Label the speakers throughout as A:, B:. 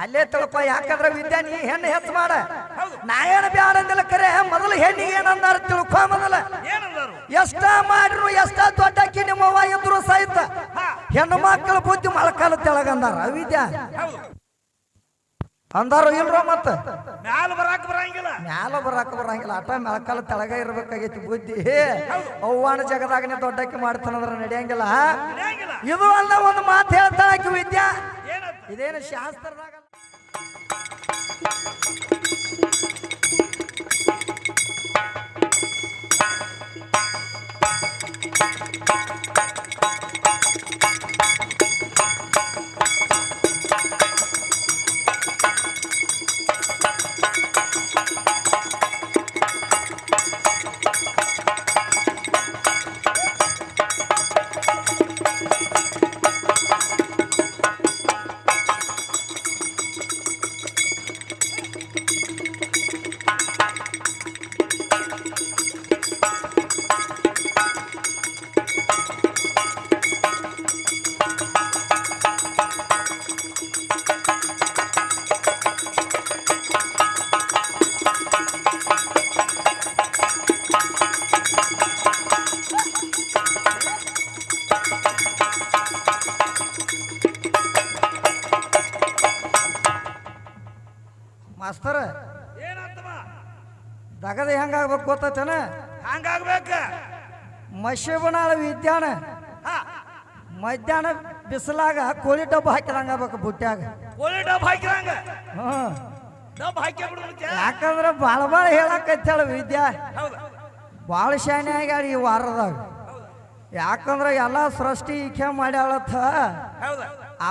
A: ಅಲ್ಲೇ ತಿಳ್ಕೊ ಯಾಕಂದ್ರೆ ವಿದ್ಯಾ ನೀ ಹೆಣ್ಣು ಹೆಚ್ಚು ಮಾಡ. ನಾ ಏನು ಬ್ಯಾಡ ಅಂದಿಲ್ಲ ಕರೆ ಮೊದಲು ಹೆಣ್ಣಿಗೆ ಏನಂದಾರ ತಿಳ್ಕೊ ಮೊದಲ. ಎಷ್ಟ ಮಾಡ್ರು ಎಷ್ಟ ದೊಡ್ಡಕ್ಕಿ ನಿಮ್ಮವ್ವ ಇದ್ರು ಸಹಿತ. ಹೆಣ್ಣು ಮಕ್ಕಳ ಬುದ್ಧಿ ಮೊಳಕಾಲ ತೆಳಗಂದಾರ ವಿದ್ಯಾ? ಅಂದಾರು ಇಲ್ರೋ ಮತ್ತ?
B: ಮ್ಯಾಲ ಬರಾಕ ಬರಂಗಿಲ್ಲ.
A: ಮ್ಯಾಲ ಬರಾಕ ಬರಂಗಿಲ್ಲ ಅಟ ಮೆಳಕಾಲ ತೆಳಗ ಇರ್ಬೇಕಾಗೈತಿ ಬುದ್ಧಿ. ಅವ್ವಾನ ಜಗದಾಗನೆ ದೊಡ್ಡಕ್ಕಿ ಮಾಡ್ತಾನಂದ್ರ ನಡೆಯಂಗಿಲ್ಲ. ಇದು ಅಲ್ಲ ಒಂದು ಮಾತು ಹೇಳ್ತಾ ಆಕಿ ವಿದ್ಯಾ. ಇದೇನು ಶಾಸ್ತ್ರದಾಗ ಮಾಸ್ತರ ಗೊತ್ತೈತೇನ?
B: ಹಂಗಾಗ್ಬೇಕ.
A: ಮಶಿಬನಾಳ ವಿದ್ಯಾನ ಮಧ್ಯಾಹ್ನ ಬಿಸಿಲಾಗ ಕೋಳಿ ಡಬ್ಬ ಹಾಕಿದಂಗ ಆಗ್ಬೇಕು ಬುಟ್ಟ್ಯಾಗ.
B: ಕೋಳಿ ಡಬ್ಬ ಹಾಕಿರಂಗ
A: ಹ್ಮ್.
B: ಡಬ್ಬ ಹಾಕಿ ಬಿಡ್ಬೇಕು
A: ಯಾಕಂದ್ರ ಭಾಳ ಭಾಳ ಹೇಳಕತ್ತೇಳ ವಿದ್ಯಾ. ಭಾಳ ಶಾನೆ ಆಗ್ಯಾಳ ಈ ವಾರದಾಗ. ಯಾಕಂದ್ರೆ ಎಲ್ಲ ಸೃಷ್ಟಿ ಈಕೆ ಮಾಡ್ಯಾಳತ್ತ.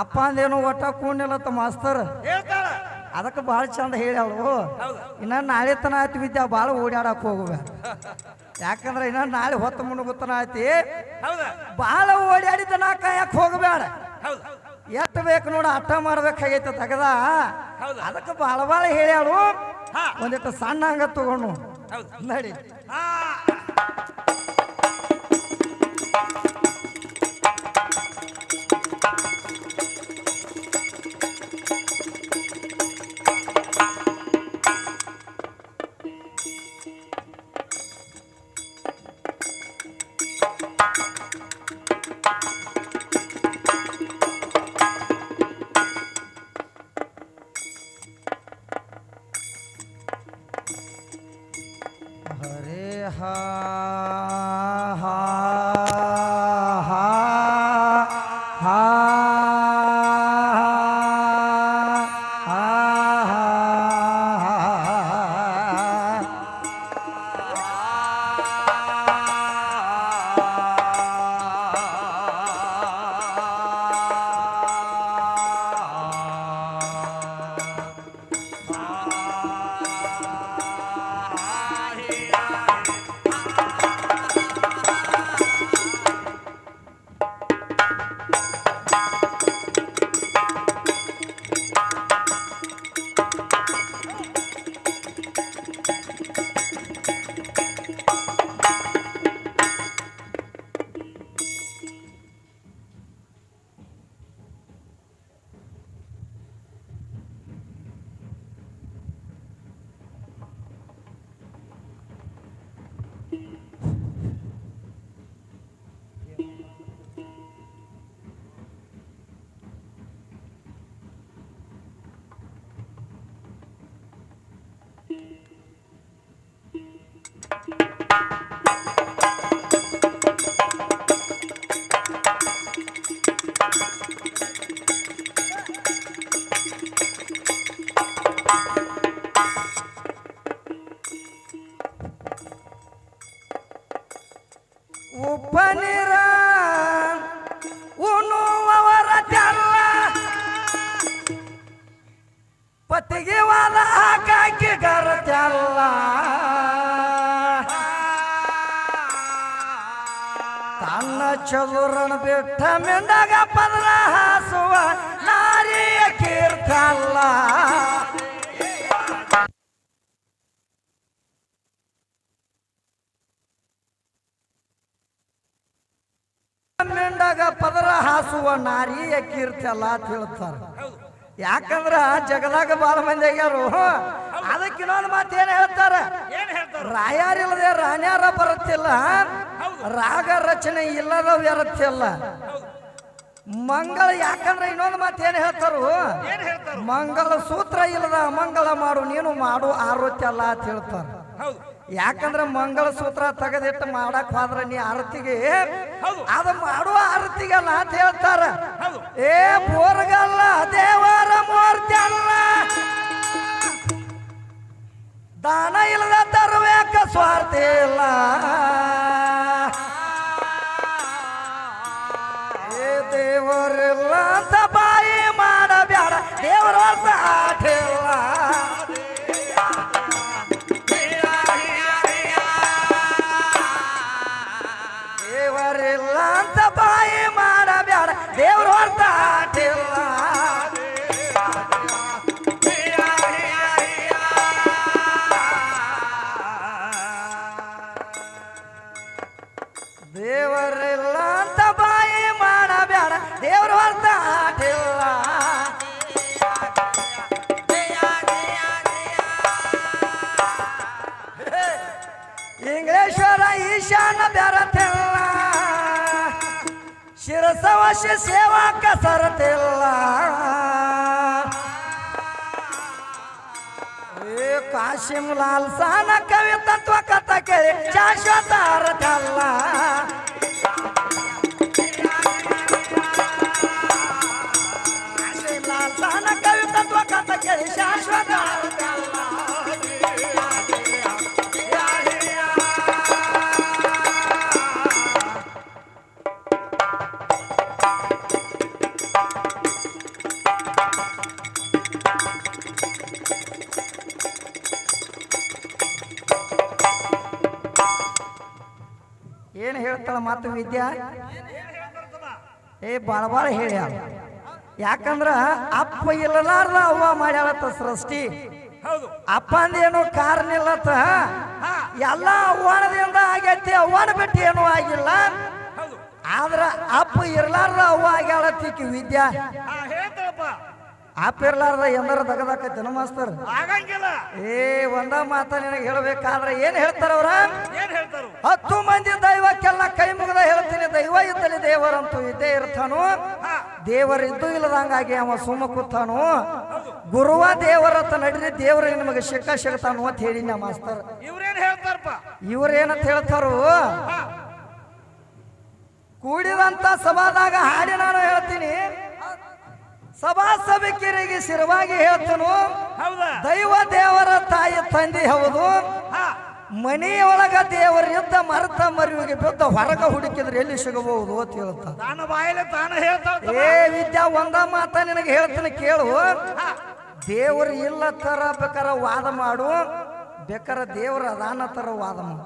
A: ಅಪ್ಪ ಅಂದೇನು ಒಟ್ಟ ಕೂಣಿಲ್ಲತ್ತ ಮಾಸ್ತರ್.
B: ಹೇಳ್ತಾಳ.
A: ಅದಕ್ಕೆ ಭಾಳ ಚಂದ ಹೇಳ್ಯಾಳು. ಇನ್ನ ನಾಳೆ ತನ ಆಯ್ತು ವಿದ್ಯಾ ಭಾಳ ಓಡಾಡಕ್ಕೆ ಹೋಗುವ. ಯಾಕಂದ್ರೆ ಇನ್ನ ನಾಳೆ ಹೊತ್ತು ಮುಣಗುತ್ತನ ಆಯ್ತಿ. ಭಾಳ ಓಡಾಡಿದ ನಾ ಕಾಯಕ್ ಹೋಗಬೇಡ. ಎಷ್ಟು ಬೇಕು ನೋಡ ಅಟ್ಟ ಮಾಡ್ಬೇಕಾಗೈತೆ ತಗದ? ಅದಕ್ಕೆ ಭಾಳ ಭಾಳ ಹೇಳ್ಯಾಳು ಒಂದಿಟ್ಟು ಸಣ್ಣ ಹಂಗ ತಗೊಂಡು. ನಡಿ. ಬಿಟ್ಟ ಪದರ ಹಾಸುವ ನಾರಿಯ ಕೀರ್ತಲ್ಲ. ಮಿಂಡಾಗ ಪದರ ಹಾಸುವ ನಾರಿಯ ಕೀರ್ತಿ ಅಲ್ಲ ಅಂತ ಹೇಳ್ತಾರೆ. ಯಾಕಂದ್ರ ಜಗದಾಗ ಬಾಳ ಮಂದಿ ಆಗ್ಯಾರು. ಅದಕ್ಕೆ ಇನ್ನೊಂದು ಮಾತು ಏನ್ ಹೇಳ್ತಾರ? ರಾಯಾರಿಲ್ಲದೆ ರಾಣ್ಯಾರ ಬರುತ್ತಿಲ್ಲ. ರಾಗ ರಚನೆ ಇಲ್ಲದ ವ್ಯರತ್ತಿಲ್ಲ ಮಂಗಳ ಯಾಕಂದ್ರೆ ಇನ್ನೊಂದು ಮಾತು ಏನ್ ಹೇಳ್ತಾರು? ಮಂಗಳ ಸೂತ್ರ ಇಲ್ಲದ ಮಂಗಳ ಮಾಡು ನೀನು ಮಾಡು ಆರೋತಿ ಅಲ್ಲ ಅಂತ ಹೇಳ್ತಾರ. ಯಾಕಂದ್ರೆ ಮಂಗಳ ಸೂತ್ರ ತೆಗೆದಿಟ್ಟು ಮಾಡಕ್ ಹೋದ್ರ ನೀ ಆರತಿಗೆ ಅದ ಮಾಡುವ ಆರತಿಗೆ ಅಲ್ಲ ಅಂತ ಹೇಳ್ತಾರ. ಏ ಬೋರ್ಗಲ್ಲ ದೇವರ ಮೂರ್ತಿ ಅಲ್ಲ. ದಾನ ಇಲ್ಲದ ತರಬೇಕ ಸ್ವಾರ್ಥ ಇಲ್ಲ. ದೇವರಿಲ್ಲ ಬಾಯಿ ಮಾಡಬ್ಯಾಡ. ದೇವರ ಆಟಿಲ್ಲ. ದೇವರೆಲ್ಲ ಬಾಯಿ ಮಾಡಬೇಡ ದೇವ್ರ ಹೊರ್ತ ಶಿರಸವಶ ಸೇವಾ ಕಸರತಿಲ್ಲ ಏ, ಕಾಶಿಂ ಲಾಲ್ ಸಾನ ಕವಿ ತತ್ವ ಕಥ ಕೇಳಿ ಶಾಶ್ವತ ಅರ್ಥಲ್ಲ ಕಾಶಿಂ ಲಾಲ್ ಸಾನ ಕವಿ ತತ್ವ ಕಥ ಕೇಳಿ ಶಾಶ್ವತ ಮಾತು ವಿದ್ಯಾ? ಏ ಬಾಳ ಬಾಳ ಹೇಳ್ಯಾರ ಯಾಕಂದ್ರ ಅಪ್ಪ ಇಲ್ಲಲಾರ್ದ ಅವ್ವ ಮಾಡ್ಯಾಳತ್ತ ಸೃಷ್ಟಿ. ಅಪ್ಪ ಅಂದೇನು ಕಾರಣ ಇಲ್ಲತ್ತ? ಎಲ್ಲ ಅವ್ವಾಣದಿಂದ ಆಗೈತಿ ಅವ್ವಾನ ಬಿಟ್ಟು ಏನೂ ಆಗಿಲ್ಲ. ಆದ್ರ ಅಪ್ಪ ಇರ್ಲಾರ್ದ ಅವ್ವ ಆಗ್ಯಾಳತ್ತಿಕ್ಕಿ ವಿದ್ಯಾ. ಇರ್ಲಾರ್ದ ಎಂದರ ತಗದಾಕೈತಿ ಮಾಸ್ತರ್
B: ಆಗಂಗಿಲ್ಲ.
A: ಏ ಒಂದ ಮಾತ ನಿನಗೆ ಹೇಳ್ಬೇಕಾದ್ರೆ ಏನ್ ಹೇಳ್ತಾರ ಅವ್ರ?
B: ಏನ್ ಹೇಳ್ತಾರು
A: ಹತ್ತು ಮಂದಿ ದೈವಕ್ಕೆಲ್ಲ ಕೈ ಮುಗಿದ ಹೇಳ್ತೀನಿ ದೈವ ಇದ್ದಲ್ಲಿ ದೇವರಂತೂ ಇದ್ದೇ ಇರ್ತಾನು?
B: ದೇವರ
A: ದೇವರಿದ್ದು ಇಲ್ಲದಂಗಾಗಿ ಅವ ಸುಮ್ಮ ಕೂತಾನು? ಗುರುವ ದೇವರತ್ತ ನಡೀರಿ ದೇವರ ನಿಮಗೆ ಶಿಕ್ಕ ಸಿಗ್ತಾನು ಅಂತ ಹೇಳಿ ನಮ್ಮ ಮಾಸ್ತರ್.
B: ಇವ್ರೇನ್ ಹೇಳ್ತಾರಪ್ಪ?
A: ಇವ್ರೇನಂತ ಹೇಳ್ತಾರು? ಕೂಡಿದಂತ ಸಭಾದಾಗ ಹಾಡಿ ನಾನು ಹೇಳ್ತೀನಿ. ಸಭಾ ಸಭಿಕರಿಗೆ ಶಿರವಾಗಿ ಹೇಳ್ತನು.
B: ಹೌದಾ?
A: ದೈವ ದೇವರ ತಾಯಿ ತಂದೆ ಹೌದು. ಮನೆಯೊಳಗ ದೇವರ ಇದ್ದ ಮರತ ಮರಿವಿಗೆ ಬಿದ್ದ ಹೊರಗ ಹುಡುಕಿದ್ರೆ ಎಲ್ಲಿ ಸಿಗಬಹುದು ಅಂತ ಹೇಳುತ್ತ.
B: ನಾನು ಬಾಯಲ್ಲಿ ತಾನು ಹೇಳ್ತಾಳ
A: ಏ ವಿದ್ಯಾ ಒಂದ ಮಾತ ನಿನಗೆ ಹೇಳ್ತೀನಿ ಕೇಳು. ದೇವರು ಇಲ್ಲ ತರ ಬೇಕಾರ ವಾದ ಮಾಡು. ಬೇಕಾರ ದೇವರ ಅದಾನ ತರ ವಾದ ಮಾಡು.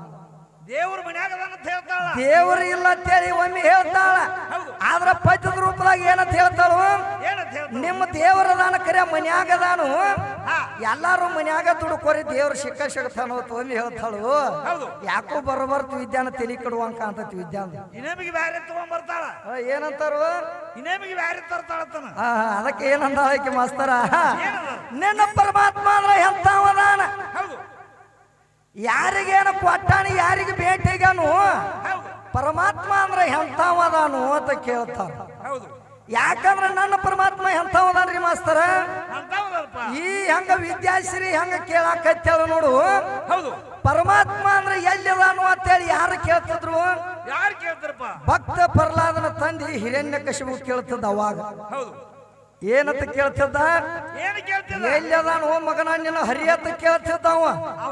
B: ದೇವ್ರ ಮನ್ಯಾಗ ಅದಾನಂತ ಹೇಳ್ತಾಳ.
A: ದೇವ್ರ ಇಲ್ಲ ಅಂತೇಳಿ ಒಮ್ಮೆ ಹೇಳ್ತಾಳ. ಆದ್ರ ಪದ್ಯದ ರೂಪದಾಗ ಏನಂತ ಹೇಳ್ತಾಳು? ನಿಮ್ಮ ದೇವರ ದಾನ ಕರೆ ಮನ್ಯಾಗ ಅದಾನು.
B: ಹಾ.
A: ಎಲ್ಲಾರು ಮನ್ಯಾಗ ದುಡುಕೋರಿ ದೇವ್ರ ಶಿಕ್ಕ ಸಿಗ್ತಾನು ಅಂತ ಒಮ್ಮೆ ಹೇಳ್ತಾಳು. ಯಾಕೋ ಬರಬರ್ತು ವಿದ್ಯಾನ ತಲೆ ಕಡುವಂಕ ಅಂತ ವಿದ್ಯಾನ
B: ಇನ್ನೇಮಿಗೆ ಬ್ಯಾರೆ
A: ತಗೊಂಡ್ಬರ್ತಾಳ ಏನಂತಾರು?
B: ಇನ್ನೇಮಿಗೆ ಬ್ಯಾರೆ ತರ್ತಾಳತ್ತನ
A: ಆ, ಅದಕ್ಕೆ ಏನಂದಾಳಕ್ಕೆ ಮಾಸ್ತರ? ನಿನ್ನ ಪರಮಾತ್ಮ ಅಂದ್ರೆ ಎಂತವದಾನ
B: ಹೌದು.
A: ಯಾರಿಗೇನ ಕೊಟ್ಟಾನ ಯಾರಿಗೆ ಭೇಟಿಗಾನು? ಪರಮಾತ್ಮ ಅಂದ್ರೆ ಎಂಥವದಾನು ಅಂತ ಕೇಳ್ತಾರ.
B: ಹೌದು.
A: ಯಾಕಂದ್ರ ನನ್ನ ಪರಮಾತ್ಮ ಎಂತವದಾನ್ರಿ ಮಾಸ್ತರ? ಈ ಹೆಂಗ ವಿದ್ಯಾಶ್ರೀ ಹೆಂಗ ಕೇಳಾಕತ್ತೇಳ ನೋಡು.
B: ಹೌದು.
A: ಪರಮಾತ್ಮ ಅಂದ್ರೆ ಎಲ್ಲಿದಾನು ಅಂತೇಳಿ ಯಾರು ಕೇಳ್ತಿದ್ರು?
B: ಯಾರು ಕೇಳ್ತಾರಪ್ಪ?
A: ಭಕ್ತ ಪ್ರಹ್ಲಾದನ ತಂದಿ ಹಿರಣ್ಯ ಕಶಿಬು ಕೇಳ್ತದ ಅವಾಗ.
B: ಹೌದು.
A: ಏನಂತ ಕೇಳ್ತಿದ್ದ?
B: ಏನ್ ಓ
A: ಎಲ್ಲಿದಾನು ಮಗನ? ನಿನ್ನ ಹರಿಯತ್ತ ಕೇಳ್ತಿದ್ದ
B: ಅವ.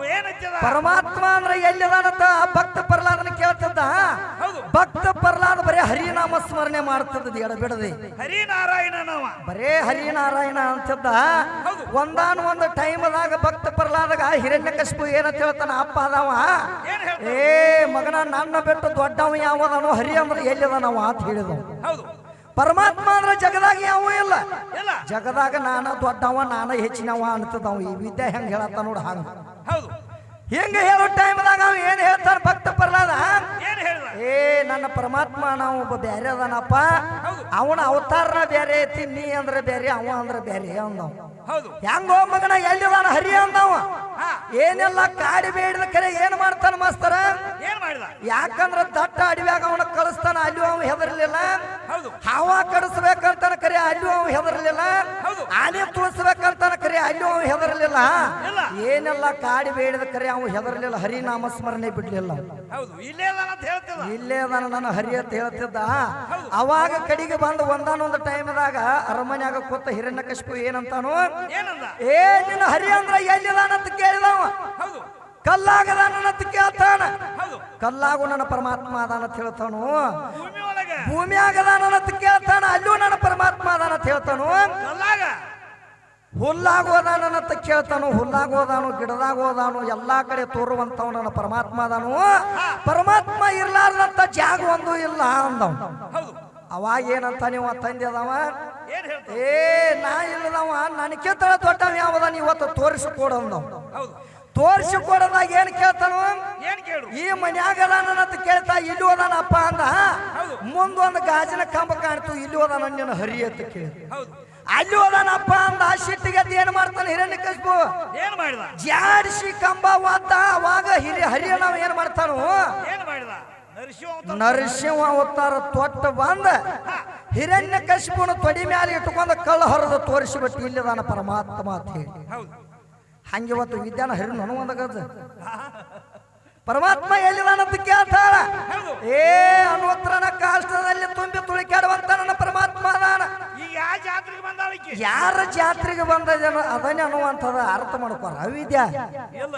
B: ಏನ್ ಹಚ್ಚದ?
A: ಪರಮಾತ್ಮ ಅಂದ್ರೆ ಎಲ್ಲಿದಾನ ಆ ಭಕ್ತ ಪ್ರಹ್ಲಾದನ ಕೇಳ್ತಿದ್ದ? ಭಕ್ತ ಪ್ರಹ್ಲಾದ ಬರೀ ಹರಿನಾಮ ಸ್ಮರಣೆ ಮಾಡ್ತಿದ್ದ ಎಡಬಿಡದೆ
B: ಹರಿನಾರಾಯಣನವ.
A: ಬರೇ ಹರಿನಾರಾಯಣ ಅಂತಿದ್ದ. ಒಂದಾನ ಒಂದು ಟೈಮ್ದಾಗ ಭಕ್ತ ಪ್ರಹ್ಲಾದಗ ಹಿರಣ್ಯ ಕಶ್ಪು ಏನಂತ ಹೇಳ್ತಾನ ಅಪ್ಪ ಅದಾವ. ಏ ಮಗನ ನನ್ನ ಬಿಟ್ಟು ದೊಡ್ಡವ ಯಾವ ಹರಿ ಅಂದ್ರೆ ಎಲ್ಲಿದಾನವ ಅಂತ ಹೇಳಿದವ.
B: ಹೌದು.
A: ಪರಮಾತ್ಮ ಅಂದ್ರೆ ಜಗದಾಗ ಯಾವ ಇಲ್ಲ. ಜಗದಾಗ ನಾನ ದೊಡ್ಡವ ನಾನ ಹೆಚ್ಚಿನವ ಅಂತದವ. ಈ ವಿದ್ಯೆ ಹೆಂಗ್ ಹೇಳತ್ತ ನೋಡ ಹಂಗ.
B: ಹೌದು.
A: ಹಿಂಗ ಹೇಳೋ ಟೈಮ್ದಾಗ ಅವ್ ಏನ್ ಹೇಳ್ತಾರ ಭಕ್ತ
B: ಪರ್ಲಾದ
A: ಏ ನನ್ನ ಪರಮಾತ್ಮ ನಾವು ಒಬ್ಬ ಬೇರೆ ಅದನಪ್ಪ. ಅವನ ಅವತಾರನ ಬೇರೆ ತಿನ್ನಿ ನೀ ಅಂದ್ರೆ ಬೇರೆ ಅವ ಅಂದ್ರೆ ಬೇರೆ ಅಂದವ್.
B: ಹೌದು.
A: ಹೆಂಗೋ ಮಗನ ಎಲ್ಲಿದಾನ? ಹರಿ ಅಂದವ. ಏನೆಲ್ಲ ಕಾಡಿ ಬೇಡಿದ ಕರೆ ಏನ್ ಮಾಡ್ತಾನ ಮಾಸ್ತರ?
B: ಏನ್ ಮಾಡಿದ?
A: ಯಾಕಂದ್ರ ದಟ್ಟ ಅಡವ್ಯಾಗ ಅವನ ಕಳಿಸ್ತಾನ ಅಲ್ಲಿ ಅವ್ ಹೆದರ್ಲಿಲ್ಲ.
B: ಹೌದು.
A: ಹವಾ ಕಡಿಸ್ಬೇಕಂತಾನ ಕರೆ ಅಲ್ಲಿ ಅವ್ ಹೆದರ್ಲಿಲ್ಲ.
B: ಹೌದು.
A: ಆನೆ ತುಳಿಸ್ಬೇಕಂತಾನ ಕರೆ ಅಲ್ಲೂ ಅವ್ ಹೆದರ್ಲಿಲ್ಲ. ಏನೆಲ್ಲ ಕಾಡಿ ಬೇಡಿದ ಕರೆ ಅವ್ ಹೆದರ್ಲಿಲ್ಲ. ಹರಿನಾಮ ಸ್ಮರಣೆ ಬಿಡ್ಲಿಲ್ಲ.
B: ಹೌದು ಇಲ್ಲೇ ಅದಾನ ಅಂತ
A: ಇಲ್ಲೇ ನಾನು ಹರಿ ಅಂತ ಹೇಳ್ತಿದ್ದ. ಅವಾಗ ಕಡಿಗೆ ಬಂದು ಒಂದಾನೊಂದು ಟೈಮ್ದಾಗ ಅರಮನ್ಯಾಗ ಕೂತ ಹಿರಣ್ಯಕಶಿಪು ಏನಂತಾನು?
B: ಏನಂದ?
A: ಏ ನಿನ್ನ ಹರಿ ಅಂದ್ರ ಎಲ್ಲಿದಾನಂತ ಕೇಳಿದವ.
B: ಹೌದು.
A: ಕಲ್ಲಾಗದಾನಂತ ಕೇಳ್ತಾನ.
B: ಹೌದು.
A: ಕಲ್ಲಾಗು ನನ್ನ ಪರಮಾತ್ಮ ಅದಾನ ಅಂತ ಹೇಳ್ತಾನು?
B: ಭೂಮಿ
A: ಭೂಮಿ ಆಗದಾನಂತ ಕೇಳ್ತಾನ ಅಲ್ಲೂ ನನ್ನ ಪರಮಾತ್ಮ ಅದಾನ ಅಂತ ಹೇಳ್ತಾನು?
B: ಕಲ್ಲಾಗ.
A: ಹುಲ್ಲಾಗೋದಾನಂತ ಕೇಳ್ತಾನು ಹುಲ್ಲಾಗೋದಾನು ಗಿಡದಾಗೋದಾನು ಎಲ್ಲಾ ಕಡೆ ತೋರುವಂತವ್ ನನ್ನ ಪರಮಾತ್ಮ ಅದಾನು ಪರಮಾತ್ಮ ಇರ್ಲಾರ್ದಂತ ಜಾಗ ಒಂದು ಇಲ್ಲ ಅಂದವ್. ಅವಾಗ ಏನಂತ ನೀವು ತಂದೆ ಅದಾವ? ಏ ನಾ ಇಲ್ಲದವ ನನಗೆ ದೊಡ್ಡವ ಯಾವದ ಇವತ್ತು ತೋರಿಸಿಕೊಡ ಅಂದವ್.
B: ಹೌದು.
A: ತೋರಿಸಿಕೊಡದಾಗ ಏನ್ ಕೇಳ್ತಾನು? ಈ ಮನ್ಯಾಗ ಅದಾನಂತ ಕೇಳ್ತಾ ಇಲ್ಲಿ ಹೋದಾನಪ್ಪ ಅಂದ.
B: ಹೌದು.
A: ಮುಂದೊಂದು ಗಾಜಿನ ಕಂಬ ಕಾಣ್ತು ಇಲ್ಲಿ ಹೋದಾನ ನಿನ್ನ ಹರಿ ಅಂತ ಕೇಳಿ ಅಲ್ಲಿ ಹೋದಾನಪ್ಪ ಅಂದ ಸಿಟ್ಟಿಗೆ ಏನು ಮಾಡ್ತಾನೆ ಹಿರಣ್ಯ ಕಸ್ಬು?
B: ಏನ್ ಮಾಡಿದ?
A: ಜಾಡಿಸಿ ಕಂಬ ವಾತ ಅವಾಗ ಹಿರಿ ಹರಿಯಣ ಏನ್ ಮಾಡ್ತಾನು?
B: ಏನ್ ಮಾಡಿದ? ನರಸಿಂಹ ಅವತಾರ.
A: ತೊಟ್ಟ ಬಂದ ಹಿರಣ್ಯ ಕಶಿಪುನ ತೊಡಿ ಮ್ಯಾಲೆ ಇಟ್ಕೊಂಡ ಕಳ್ಳ ಹೊರದು ತೋರಿಸಿಬಿಟ್ಟು ಇಲ್ಲಿದಾನ ಪರಮಾತ್ಮ ಅಂತ ಹೇಳಿ. ಹಂಗೆ ಇವತ್ತು ವಿದ್ಯಾನ ಹರಿ ನನಗೆ ಒಂದ ಗಜ ಪರಮಾತ್ಮ ಎಲ್ಲಿದಾನಂತ ಕೇಳ್ತಾಳ? ಏ ಅನ್ವತ್ರನ ಕಾಷ್ಟದಲ್ಲಿ ತುಂಬಿ ತುಳಿಕಾಡುವಂತ ನನ್ನ ಅದಾನ
B: ಈಗ ಯಾವ ಜಾತ್ರೆಗೆ
A: ಯಾರ ಜಾತ್ರೆಗೆ ಬಂದದೇನೋ ಅದನ್ನೇ ಅನ್ನುವಂಥದ ಅರ್ಥ ಮಾಡ್ಕೊರ ಅವಿದ್ಯಾ?
B: ಇಲ್ಲ.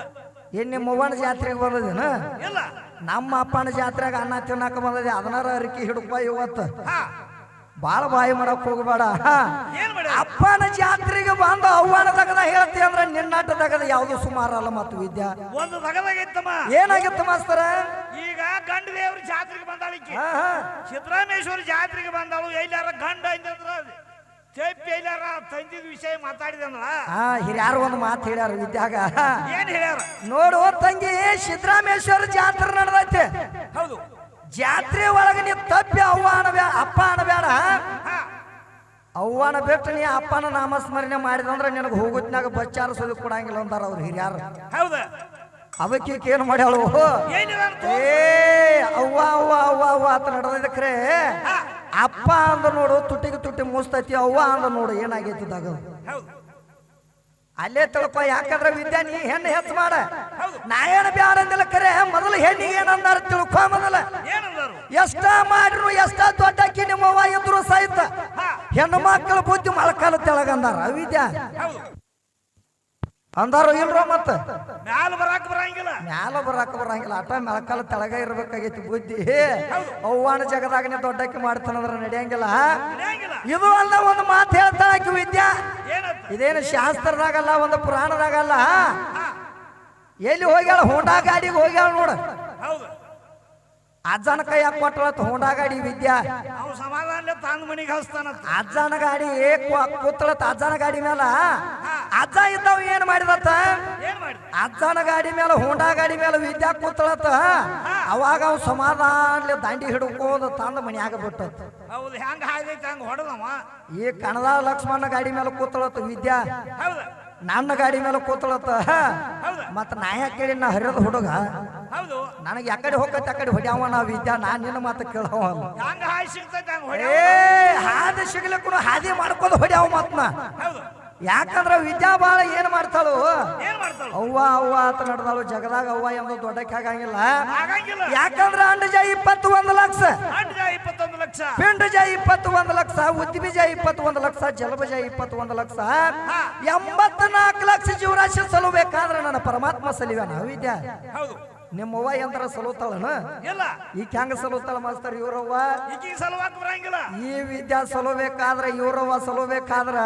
A: ಏನ್ ನಿಮ್ಮ ಅವ್ವನ ಜಾತ್ರೆಗೆ ಬಂದದೇನ?
B: ಇಲ್ಲ.
A: ನಮ್ಮ ಅಪ್ಪನ ಜಾತ್ರೆಗೆ ಅನ್ನ ತಿನ್ನಕ ಬಂದದೆ ಅದನ್ನಾರ ಅರಿಕೆ ಹಿಡ್ಕೊ ಇವತ್ತು.
B: ಹಾ.
A: ಬಾಳ ಬಾಯಿ ಮಾಡಕ್ ಹೋಗಬೇಡ. ಅಪ್ಪನ ಜಾತ್ರೆಗೆ ಬಂದು ಅವ್ವಾನ ತಗದ ಹೇಳ್ತಿ ಅಂದ್ರೆ ನಿನ್ನಾಟ ತಗದ ಯಾವುದು ಸುಮಾರು ಅಲ್ಲ ಮತ್ತು ವಿದ್ಯಾ.
B: ಒಂದು ತಗದಾಗಿತ್ತಮ್ಮ.
A: ಏನಾಗಿತ್ತು ಮಾಸ್ತರ?
B: ಈಗ ಗಂಡ ದೇವ್ರ ಜಾತ್ರೆಗೆ ಬಂದಾಳಿಕೆ. ಸಿದ್ದರಾಮೇಶ್ವರ ಜಾತ್ರೆಗೆ ಬಂದಾಳು. ಎಲ್ಲಾರ ಗಂಡ ಅಂತಂದ್ರ ಚಪ್ಪಿ ಎಲ್ಲಾರ ತಂದಿದ ವಿಷಯ ಮಾತಾಡಿದಂದ್ರ
A: ಹಾ ಹಿರಿಯಾರು ಒಂದು ಮಾತು ಹೇಳ್ಯಾರ ವಿದ್ಯಾಗ.
B: ಏನ್ ಹೇಳ್ಯಾರ?
A: ನೋಡು ತಂಗಿ ಸಿದ್ದರಾಮೇಶ್ವರ ಜಾತ್ರೆ ನಡೆದೈತೆ.
B: ಹೌದು.
A: ಜಾತ್ರೆ ಒಳಗೆ ನೀ ತಪ್ಪಿ ಅವ್ವ ಅನಬ್ಯಾ ಅಪ್ಪ
B: ಅವ್ವ
A: ಅವ್ವನ ಬಿಟ್ಟು ನೀ ಅಪ್ಪನ ನಾಮಸ್ಮರಣೆ ಮಾಡಿದಂದ್ರೆ ನಿನಗೆ ಹೋಗುತ್ನಾಗ ಬಚ್ಚಾರ ಸುದ್ದಿ ಕೊಡಂಗಿಲ್ಲ ಅಂತಾರ ಅವ್ರು ಹಿರಿಯಾರು.
B: ಹೌದ.
A: ಅದಕ್ಕೆ ಏನು ಮಾಡ್ಯಾಳು? ಏ ಅವ್ವ ಅವ್ವ ಅವ್ವ ಅವ್ವ ಅಂತ ನಡೆದಕ್ರೆ ಅಪ್ಪ ಅಂದ ನೋಡು ತುಟ್ಟಿಗೆ ತುಟ್ಟಿ ಮುಸ್ತೈತಿ ಅವ್ವ ಅಂದ ನೋಡು ಏನಾಗೈತಿ ದಾಗ
B: ಹೌದು.
A: ಅಲ್ಲೇ ತಿಳ್ಕೊ ಯಾಕಂದ್ರೆ ವಿದ್ಯಾ ನೀ ಹೆಣ್ಣು ಹೆಚ್ಚು ಮಾಡ. ನಾ ಏನು ಬ್ಯಾಡ ಅಂದಿಲ್ಲ ಕರೆ ಮೊದಲು ಹೆಣ್ಣಿಗೆ ಏನಂದಾರ ತಿಳ್ಕೊ ಮೊದಲ. ಎಷ್ಟ ಮಾಡ್ರು ಎಷ್ಟ ದೊಡ್ಡಕ್ಕಿ ನಿಮ್ಮವ್ವ ಇದ್ರು ಸಹಿತ. ಹೆಣ್ಣು ಮಕ್ಕಳು ಬುದ್ಧಿ ಮೊಳಕಾಲ ತೆಳಗಂದಾರ. ವಿದ್ಯಾ ಅಂದಾರು ಇಲ್ರೋ ಮತ್ತ?
B: ಮ್ಯಾಲ ಬರಾಕ ಬರಂಗಿಲ್ಲ.
A: ಮ್ಯಾಲ ಬರಾಕ ಬರಂಗಿಲ್ಲ. ಅಟ ಮೆಳಕಾಲ ತೆಳಗ ಇರ್ಬೇಕಾಗೈತಿ ಬುದ್ಧಿ. ಅವ್ವನ ಜಗದಾಗನೇ ದೊಡ್ಡಕ್ಕೆ ಮಾಡ್ತಾನಂದ್ರ ನಡೆಯಂಗಿಲ್ಲ ಇದು ಅಲ್ಲ ಒಂದು ಮಾತು ಹೇಳ್ತಾ ಆಕಿ ವಿದ್ಯಾ. ಇದೇನು ಶಾಸ್ತ್ರದಾಗಲ್ಲ ಒಂದು ಪುರಾಣದಾಗಲ್ಲ ಎಲ್ಲಿ ಹೋಗ್ಯಾಳ? ಹೋಂಡಾ ಗಾಡಿಗೆ ಹೋಗ್ಯಾಳ ನೋಡ. ಅಜ್ಜನ ಕೈಯಾಗ ಕೊಟ್ಟಳತ್ ಹೋಂಡಾ ಗಾಡಿ ವಿದ್ಯಾ.
B: ಸಮಾಧಾನ ತಂದ್ ಮನಿಗೆ ಹಸ್ತಾನ
A: ಅಜ್ಜನ ಗಾಡಿ ಕೂತಳತ್ ಅಜ್ಜನ ಗಾಡಿ ಮೇಲ ಅಜ್ಜ ಇದ್ದಾವ ಏನ್ ಮಾಡಿದತ್ತ?
B: ಮಾಡಿದ?
A: ಅಜ್ಜನ ಗಾಡಿ ಮೇಲೆ ಹೋಂಡಾ ಗಾಡಿ ಮೇಲೆ ವಿದ್ಯಾ ಕೂತಳತ್ತ. ಅವಾಗ ಅವ್ ಸಮಾಧಾನ ದಂಡಿ ಹಿಡ್ಕೋದು ತಂದ ಮನ್ಯಾಗ ಬಿಟ್ಟತ್.
B: ಹೌದು ಹೆಂಗ ಹಾಯ್ದೈತೆ ಹಂಗ ಹೊಡೆದವ?
A: ಈ ಕಣದ ಲಕ್ಷ್ಮಣ ಗಾಡಿ ಮೇಲೆ ಕೂತಳತ್ತ ವಿದ್ಯಾ. ನನ್ನ ಗಾಡಿ ಮೇಲೆ ಕೂತಳತ್ತ. ಮತ್ತ ನಾ ಯಾಕೆ ಕೇಳಿ ನಾ ಹರಿಯೋದು ಹುಡುಗ?
B: ಹೌದು.
A: ನನಗೆ ಯಾಕಡೆ ಹೋಗತ್ತೆ ಆ ಕಡೆ ಹೊಡ್ಯಾವ ನಾ ವಿದ್ಯಾ ನಾನ್ ನಿನ್ನ ಮಾತು ಕೇಳವ ಹಾದಿ ಸಿಗ್ಲಿಕ್ಕೂ ಹಾದಿ ಮಾಡ್ಕೊಂಡು ಹೊಡ್ಯಾವ ಮಾತ್ನ
B: ಹೌದು.
A: ಯಾಕಂದ್ರ ವಿದ್ಯಾ ಬಾಳ ಏನ್ ಮಾಡ್ತಾಳು?
B: ಏನ್ ಮಾಡ್ತಾಳ?
A: ಅವ್ವ ಅವ್ವ ಅಂತ ನಡೆದಾಳು. ಜಗದಾಗ ಅವ್ವ ಎಂದು ದೊಡ್ಡಕ್ಕೆ ಆಗಂಗಿಲ್ಲ.
B: ಆಗಂಗಿಲ್ಲ.
A: ಯಾಕಂದ್ರ ಅಂಡಜ ಇಪ್ಪತ್ತು ಒಂದು ಲಕ್ಷ.
B: ಅಂಡ ಇಪ್ಪತ್ತೊಂದು ಲಕ್ಷ.
A: ಪಿಂಡಜ ಇಪ್ಪತ್ತು ಒಂದು ಲಕ್ಷ ಉದ್ದಿಬೀಜ ಇಪ್ಪತ್ತು ಒಂದು ಲಕ್ಷ ಇಪ್ಪತ್ತು ಒಂದು ಲಕ್ಷ. ಎಂಬತ್ನಾಲ್ಕು ಲಕ್ಷ ಜೀವರಾಶಿ ಸಲ್ಲಬೇಕಾದ್ರೆ ನನ್ನ ಪರಮಾತ್ಮ ಸಲಿವ್ಯಾನ ವಿದ್ಯಾ
B: ಹೌದು.
A: ನಿಮ್ಮವ್ವ ಎಂತರ ಸಲೋತಾಳನ
B: ಇಲ್ಲ.
A: ಈಗ ಹೆಂಗ ಸಲೋತಾಳ ಮಾಸ್ತರ್ ಇವ್ರವ್ವ?
B: ಬರಂಗಿಲ್ಲ.
A: ಈ ವಿದ್ಯಾ ಸಲೋಬೇಕಾದ್ರೆ ಇವ್ರವ್ವ ಸಲುಬೇಕಾದ್ರ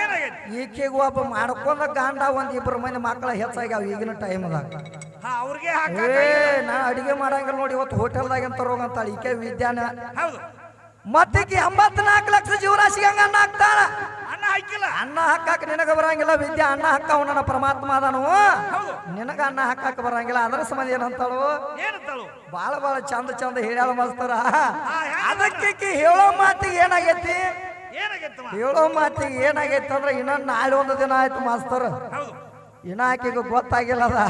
B: ಏನಾಗೈತಿ?
A: ಈಕೆಗೆ ಒಬ್ಬ ಮಾಡ್ಕೊಂಡ ಗಾಂಡ ಒಂದ್ ಇಬ್ರು ಮಂದಿ ಮಕ್ಕಳ ಹೆಚ್ಚಾಗ್ಯಾವ ಈಗಿನ ಟೈಮ್ದಾಗ
B: ಹಾ ಅವ್ರಿಗೆ
A: ಏ ನಾ ಅಡಿಗೆ ಮಾಡಂಗಿಲ್ಲ ನೋಡಿ ಇವತ್ತು ಹೋಟೆಲ್ದಾಗ ಅಂತ ರೋಗಂತಾಳ ಈಕೆ ವಿದ್ಯಾನ.
B: ಹೌದು.
A: ಮತ್ತೆ ಎಂಬತ್ನಾಲ್ಕು ಲಕ್ಷ ಜೀವರಾಶಿ ಹಂಗ ಹಾಕ್ತಾಳ.
B: ಹಾಕಿಲ್ಲ.
A: ಅನ್ನ ಹಾಕಾಕ ನಿನಗ ಬರಂಗಿಲ್ಲ ವಿದ್ಯೆ ಅನ್ನ ಹಾಕ ನನ್ನ ಪರಮಾತ್ಮ ಅದನು. ನಿನಗ ಅನ್ನ ಹಾಕಾಕ ಬರಂಗಿಲ್ಲ ಅದರ ಸಂಬಂಧ ಏನಂತಾಳು?
B: ಏನಂತಳು?
A: ಬಾಳ ಬಾಳ ಚಂದ ಚಂದ ಹೇಳ್ಯಾಳ ಮಾಡ್ತಾರ
B: ಹೆಂಗ್
A: ಅದಕ್ಕೆ ಹೇಳೋ ಮಾತಿಗೆ ಏನಾಗೈತಿ? ಹೇಳೋ ಮಾತಿಗೆ ಏನಾಗೈತಿ ಅಂದ್ರೆ ಇನ್ನೊಂದು ನಾಳೆ ಒಂದು ದಿನ ಆಯ್ತು ಮಾಸ್ತರ್.
B: ಹೌದು.
A: ಇನ್ನ ಆಕೆಗೆ ಗೊತ್ತಾಗಿಲ್ಲ ಅದ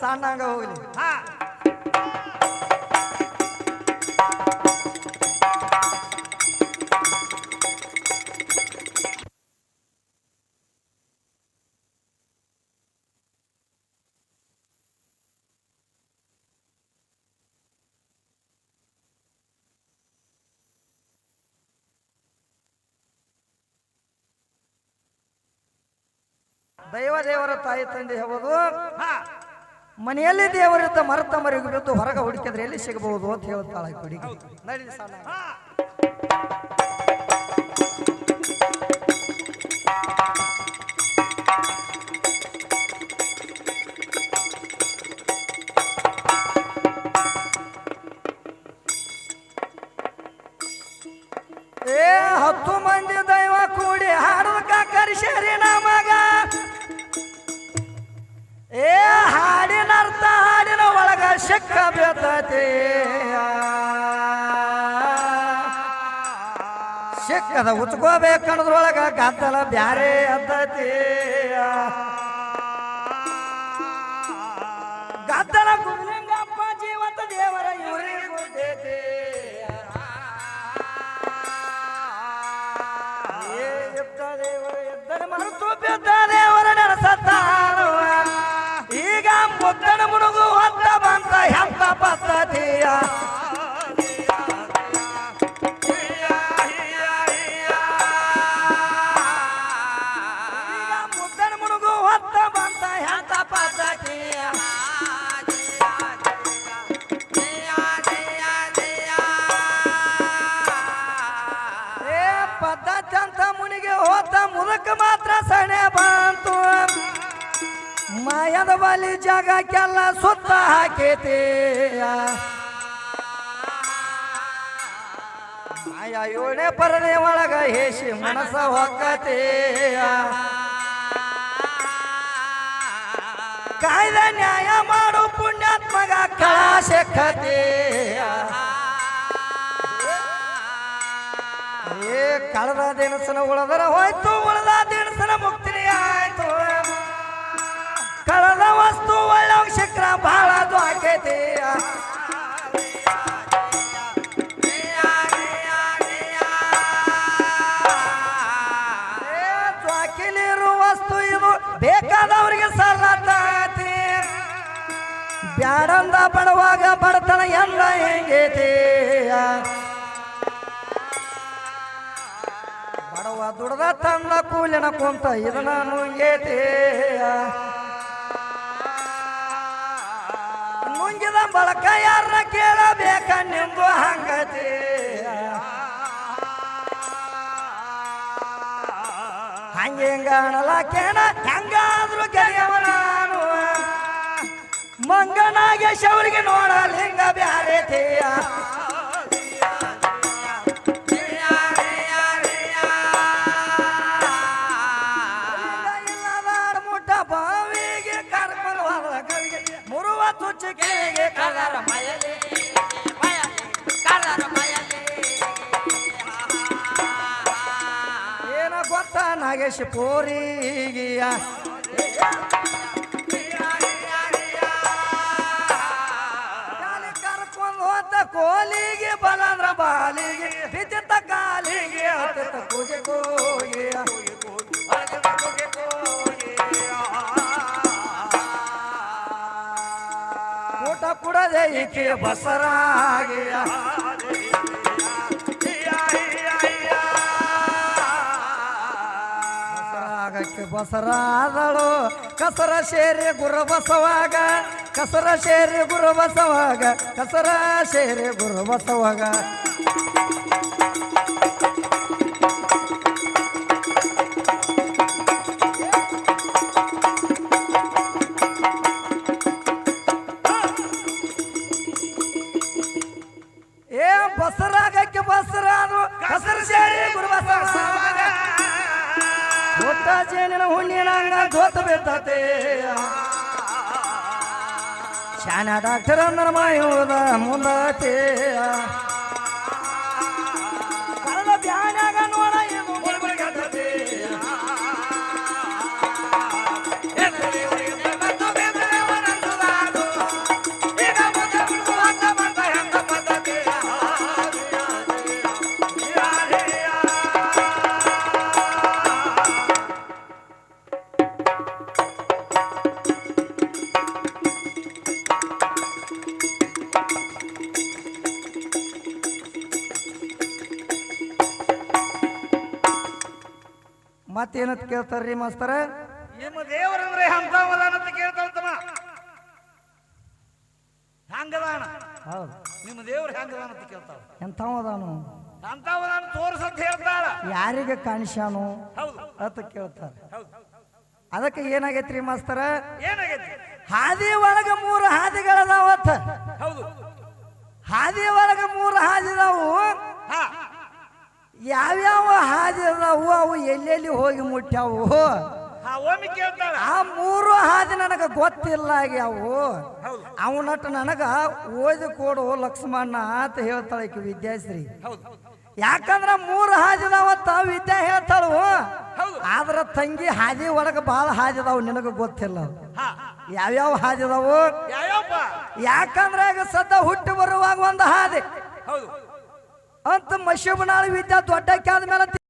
A: ಸಣ್ಣಂಗ ಹೋಗ್ಲಿ. ದೈವ ದೇವರ ತಾಯಿ ತಂದೆ ಹೇಳೋದು
B: ಹ
A: ಮನೆಯಲ್ಲಿ ದೇವರಿದ್ದ ಮರತ ಮರಿಗೂ ಬಿದ್ದು ಹೊರಗೆ ಹುಡುಕಿದ್ರೆ ಎಲ್ಲಿ ಸಿಗಬಹುದು ಅಂತ ಹೇಳ್ತಾಳೆ ಹುಡುಗಿ. ಬೀಳ್ತೈತಿ ಸಿಕ್ಕದ ಉಚ್ಕೋಬೇಕನ್ನೋದ್ರೊಳಗ ಗದ್ದಲ ಬ್ಯಾರೆ ಅದ್ದತಿ ಮಾತ್ರ ಸಣೆ ಬಂತು ಮಾಯದ ಬಲಿ ಜಾಗಕ್ಕೆಲ್ಲ ಸುತ್ತ ಹಾಕೈತಿ ಮಾಯ ಏಳನೇ ಪರದೆ ಒಳಗ ಹೇಸಿ ಮನಸ ಹೊಕ್ಕತಿ ಕಾಯ್ದೆ ನ್ಯಾಯ ಮಾಡು ಪುಣ್ಯಾತ್ಮಗ ಕಳ ಶೆಕ್ಕತಿ ಏ ಕಳೆದ ದಿನಸನ ಉಳದರ ಹೋಯ್ತು ಉಳದ ದಿನಸನ ಮುಕ್ತಿನಿ ಆಯ್ತು ಕಳೆದ ವಸ್ತು ಒಳ್ಳೆ ಶಿಖರ ಬಹಳ ಆಕೈತಿ ಬ್ಯಾಡಂದ ಬಡವಾಗ ಬಡತನ ಎಲ್ಲ ಹೆಂಗೈತಿ ಬಡವ ದುಡ್ದ ತಂದ ಕೂಲಿನ ಕುಂತ ಇದನ್ನ ನುಂಗೇತಿ ನುಂಗಿದ ಬಳಕ ಯಾರನ್ನ ಕೇಳಬೇಕ ನಿಂದು ಹಂಗತಿ ಹಂಗೆ ಹಿಂಗ ಅಣಲಾಕೇನ? ಹೆಂಗಾದ್ರು ಗೆಳೆಯವನ ಮಂಗನಾಗೇಶ ಅವರಿಗೆ ಲಿಂಗ ಬ್ಯಾರೆ ಥೇಯ ಮುಟ್ಟ ಬಾವಿಗೆ ಕರ್ಕೊಂಡು ಹೋದ ಕವಿಗೆ ಮುರುವ ತುಚ್ಚಿಗೆ ಕದರ ಮಯಲಿ. ಏನ ಗೊತ್ತ ನಾಗೇಶ್ ಪೋರಿಗಿಯ ಕೋಲಿಗೆ ಬಲಂದ್ರ ಬಾಲಿಗೆ ಬಿಜತ ಕಾಲಿಗೆ ಊಟ ಕುಡದೆ ಈಕೆ ಬಸರಾಗಕ್ಕೆ ಬಸರಾದಳು ಕಸರ ಸೇರಿ ಗುರು ಬಸವಾಗ. ಕಸರ ಶೇರಿ ಗುರು ಬಸವಾಗ ಕಸರ ಶೇರಿ ಗುರು ಬಸವಾಗ. ಮತ್ತೇನಂತ ಕೇಳ್ತಾರ್ರಿ ಮಾಸ್ತರ?
B: ನಿಮ್ಮ ದೇವರಂದ್ರೆ ಹಂತವದಾನ ಅಂತ ಕೇಳ್ತಾಳ್ತಮ್ಮ ಹಂಗದಾನ
A: ಹೌದು.
B: ನಿಮ್ಮ ದೇವ್ರ ಹೆಂಗದಾನ ಅಂತ ಕೇಳ್ತಾವ.
A: ಎಂಥವದಾನು
B: ಅಂತವದಾನ ತೋರ್ಸಂತ ಹೇಳ್ತಾಳ.
A: ಯಾರಿಗೆ ಕಾಣಿಸ್ಯಾನು?
B: ಹೌದು.
A: ಅಂತ ಕೇಳ್ತಾರೆ. ಅದಕ್ಕೆ ಏನಾಗೈತ್ರಿ ಮಾಸ್ತರ?
B: ಏನಾಗೈತಿ
A: ಹಾದಿ ಒಳಗ ಮೂರು ಹಾದಿಗಳದಾವತ್ತ
B: ಹೌದು.
A: ಹಾದಿ ಒಳಗ ಮೂರು ಹಾದಿದಾವು.
B: ಹಾ.
A: ಯಾವ್ಯಾವ ಹಾದಿ ಅದಾವು ಅವು ಎಲ್ಲೆಲ್ಲಿ ಹೋಗಿ ಮುಟ್ಟ್ಯಾವು?
B: ಹಾ ಒಮ್ಮೆ ಕೇಳ್ತಾಳ.
A: ಆ ಮೂರು ಹಾದಿ ನನಗೆ ಗೊತ್ತಿಲ್ಲ ಆಗ್ಯಾವು.
B: ಹೌದು.
A: ಅವನಟ್ಟು ನನಗ ಓದಿ ಕೊಡು ಲಕ್ಷ್ಮಣ್ಣ ಅಂತ ಹೇಳ್ತಾಳೆ ಈಕಿ ವಿದ್ಯಾಶ್ರೀ.
B: ಹೌದು
A: ಯಾಕಂದ್ರ ಮೂರು ಅವತ್ತ ವಿದ್ಯಾ ಹೇಳ್ತಾಳು.
B: ಹೌದು.
A: ಆದ್ರ ತಂಗಿ ಹಾದಿ ಒಳಗ ಬಾಳ ಹಾದಿದಾವು ನಿನಗ ಗೊತ್ತಿಲ್ಲ. ಅವು.
B: ಹಾ.
A: ಯಾವ್ಯಾವ ಹಾದಿದಾವು?
B: ಯಾವಪ್ಪ
A: ಯಾಕಂದ್ರ ಈಗ ಸದ್ದ ಹುಟ್ಟಿ ಬರುವಾಗ ಒಂದು ಹಾದಿ.
B: ಹೌದು.
A: ಅಂತ ಮಶಿಬನಾಳ ವಿದ್ಯಾ ದೊಡ್ಡಕ್ಕೆ ಆದ್ಮೇಲೆ